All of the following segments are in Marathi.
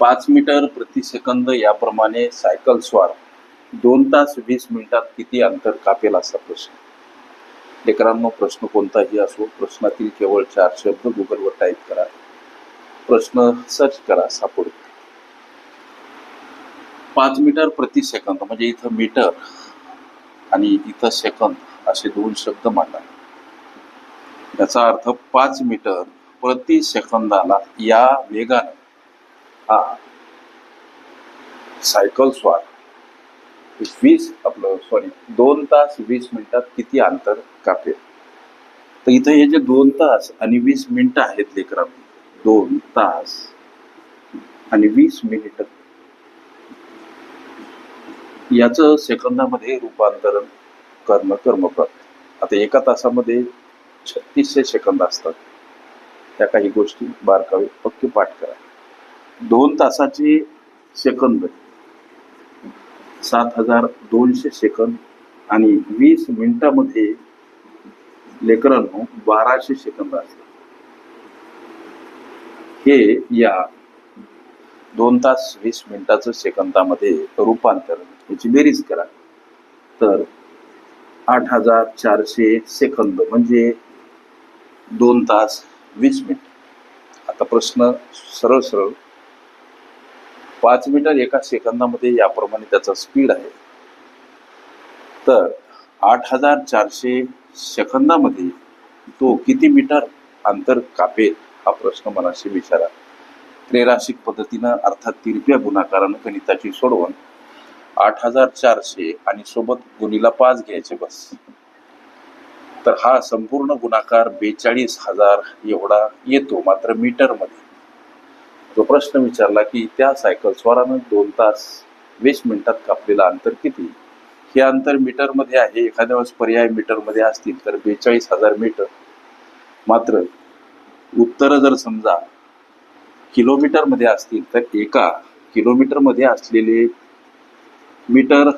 पाच मीटर प्रति सेकंद याप्रमाणे सायकल स्वार दोन तास वीस मिनिटात किती अंतर कापेल असा प्रश्न. लेकरांनो प्रश्न कोणताही असो प्रश्नातील केवळ चार शब्द गुगलवर टाईप करा. प्रश्न सर्च करा सापडतो पाच मीटर प्रति सेकंद म्हणजे इथं मीटर आणि इथं सेकंद असे दोन शब्द मांडा. याचा अर्थ पाच मीटर प्रति सेकंदाला या वेगानं हा. सायकल स्वार वीस आपलं सॉरी दोन तास वीस मिनिटात किती अंतर कापेल तर इथं हे जे दोन तास आणि वीस मिनिटं आहेत लेकरांनो दोन तास आणि वीस मिनिट. याचं सेकंदामध्ये रूपांतरण करणं कर्मप्रत. आता एका तासामध्ये छत्तीसशे सेकंद असतात. त्या काही गोष्टी बारकावे पक्के पाठ करा. दोन तासाचे सेकंद. सात हजार दोनशे सेकंद आणि वीस मिनिटामध्ये लेकरांनो बाराशे सेकंद असतात. हे या दोन तास वीस मिनिटाचं सेकंदामध्ये रूपांतर याची बेरीज करा. तर आठ हजार चारशे सेकंद म्हणजे दोन तास वीस मिनिट. आता प्रश्न सरळ सरळ पाच मीटर एका सेकंदामध्ये याप्रमाणे त्याचा स्पीड आहे. तर आठ हजार चारशे सेकंदामध्ये तो किती मीटर अंतर कापेल हा प्रश्न मनाशी विचारा. त्रेराशिक पद्धतीनं अर्थात तिरप्या गुणाकारानं गणिताची सोडवण आठ हजार चारशे आणि सोबत गुणीला पाच घ्यायचे बस. तर हा संपूर्ण गुणाकार बेचाळीस हजार एवढा येतो मात्र मीटरमध्ये. जो प्रश्न विचारला की त्या सायकल स्वारानं दोन तास वीस मिनिटात कापलेलं अंतर किती? हे अंतर मीटरमध्ये आहे एखाद्या वेळेस पर्याय मीटरमध्ये असतील तर बेचाळीस हजार मीटर. मात्र उत्तर जर समजा किलोमीटरमध्ये असतील तर एका किलोमीटरमध्ये असलेले मीटर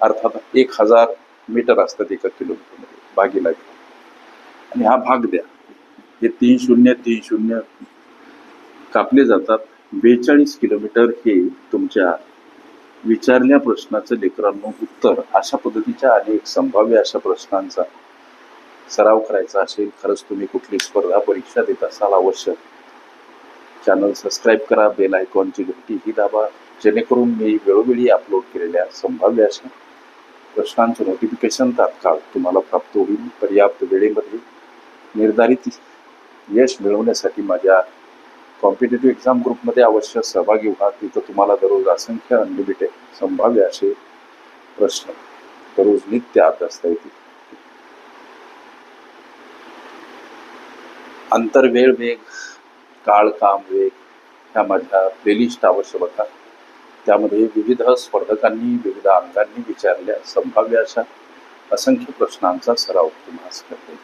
अर्थात एक हजार मीटर असतात एका किलोमीटरमध्ये भागीला. आणि हा भाग द्या. हे तीन शून्य तीन शून्य कापले जातात. बेचाळीस किलोमीटर हे तुमच्या विचारल्या प्रश्नाचं लेकरांनो उत्तर अशा पद्धतीच्या अनेक संभाव्य अशा प्रश्नांचा सराव करायचा असेल खरंच तुम्ही कुठली स्पर्धा परीक्षा देत असाल आवश्यक चॅनल सबस्क्राईब करा बेल आयकॉनची घंटी ही दाबा जेणेकरून मी वेळोवेळी अपलोड केलेल्या संभाव्य अशा प्रश्नांचं नोटिफिकेशन तात्काळ तुम्हाला प्राप्त होईल. पर्याप्त वेळेमध्ये निर्धारित यश मिळवण्यासाठी माझ्या कॉम्पिटेटिव्ह एक्झाम ग्रुपमध्ये अवश्य सहभागी व्हा. तिथं तुम्हाला दररोज असंख्य अनलिमिटेड संभाव्य असे प्रश्न. दररोज नित्य अभ्यासता येतील. अंतर वेळ वेग काळ काम वेग ह्या माझ्या प्लेलिस्ट अवश्य बघा. त्यामध्ये विविध स्पर्धकांनी विविध अंगांनी विचारल्या. संभाव्य अशा असंख्य प्रश्नांचा सराव तुम्हाला करते